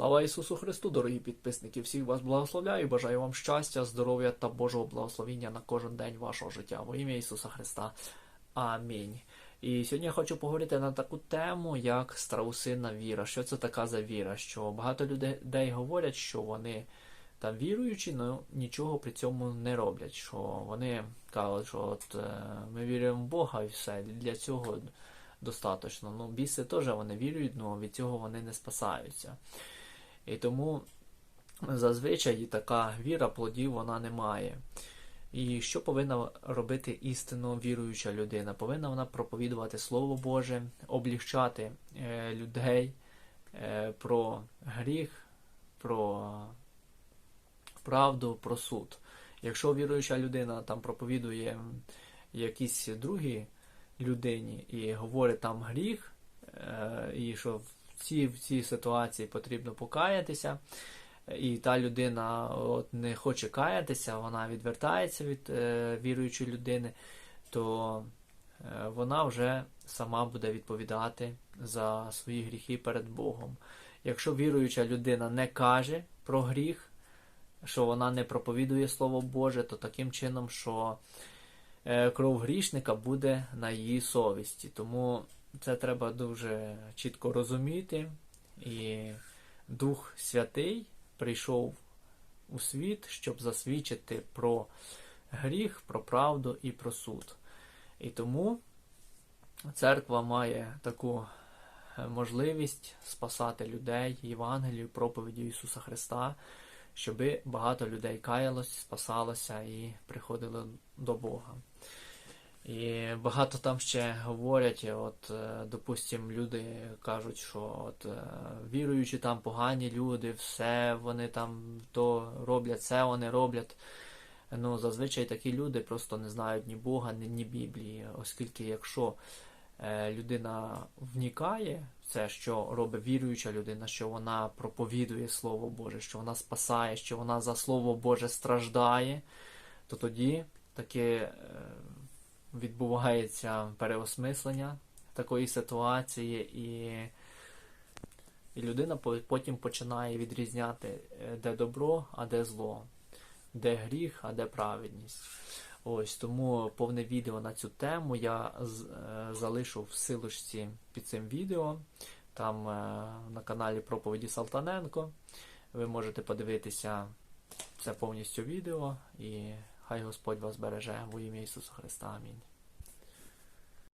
Слава Ісусу Христу, дорогі підписники! Всіх вас благословляю, бажаю вам щастя, здоров'я та Божого благословіння на кожен день вашого життя. Во ім'я Ісуса Христа. Амінь. І сьогодні я хочу поговорити на таку тему, як страусинна віра. Що це така за віра? Що багато людей говорять, що вони там віруючі, але нічого при цьому не роблять. Що вони кажуть, що от е, ми віримо в Бога і все. Для цього достатньо. Ну, біси теж вони вірують, але від цього вони не спасаються. І тому зазвичай така віра плодів вона не має. І що повинна робити істинно віруюча людина? Повинна вона проповідувати Слово Боже, облігчати е, людей е, про гріх, про правду, про суд. Якщо віруюча людина там проповідує якісь другі людині і говорить там гріх, е, і що в цій, в цій ситуації потрібно покаятися, і та людина от не хоче каятися, вона відвертається від е, віруючої людини, то е, вона вже сама буде відповідати за свої гріхи перед Богом. Якщо віруюча людина не каже про гріх, що вона не проповідує Слово Боже, то таким чином, що Е, кров грішника буде на її совісті. Тому це треба дуже чітко розуміти. І Дух Святий прийшов у світ, щоб засвідчити про гріх, про правду і про суд. І тому церква має таку е, можливість спасати людей Євангелію, проповіді Ісуса Христа, щоби багато людей каялось, спасалося і приходило до Бога. І багато там ще говорять, от, е, допустим, люди кажуть, що от, е, віруючи там погані люди, все вони там то роблять, це вони роблять. Ну, Зазвичай такі люди просто не знають ні Бога, ні, ні Біблії, оскільки якщо е, людина вникає в це, що робить віруюча людина, що вона проповідує Слово Боже, що вона спасає, що вона за Слово Боже страждає, то тоді таке. Відбувається переосмислення такої ситуації, і і людина потім починає відрізняти, е, де добро, а де зло, де гріх, а де праведність. Ось Тому повне відео на цю тему я е, залишу в силочці під цим відео. Там е, на каналі Проповіді Салтаненко. Ви можете подивитися це повністю відео і Хай Господь вас береже во ім'я Ісуса Христа. Амінь.